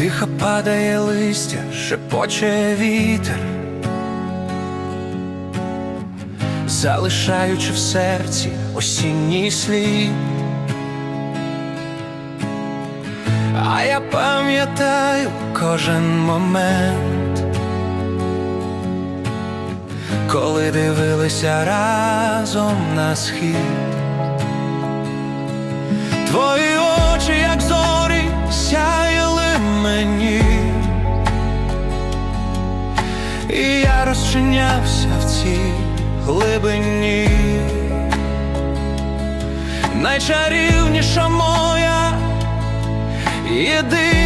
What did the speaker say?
Тихо падає листя, шепоче вітер, залишаючи в серці осінній слід. А я пам'ятаю кожен момент, коли дивилися разом на схід. Твої і я розчинявся в цій глибині, найчарівніша моя єдина.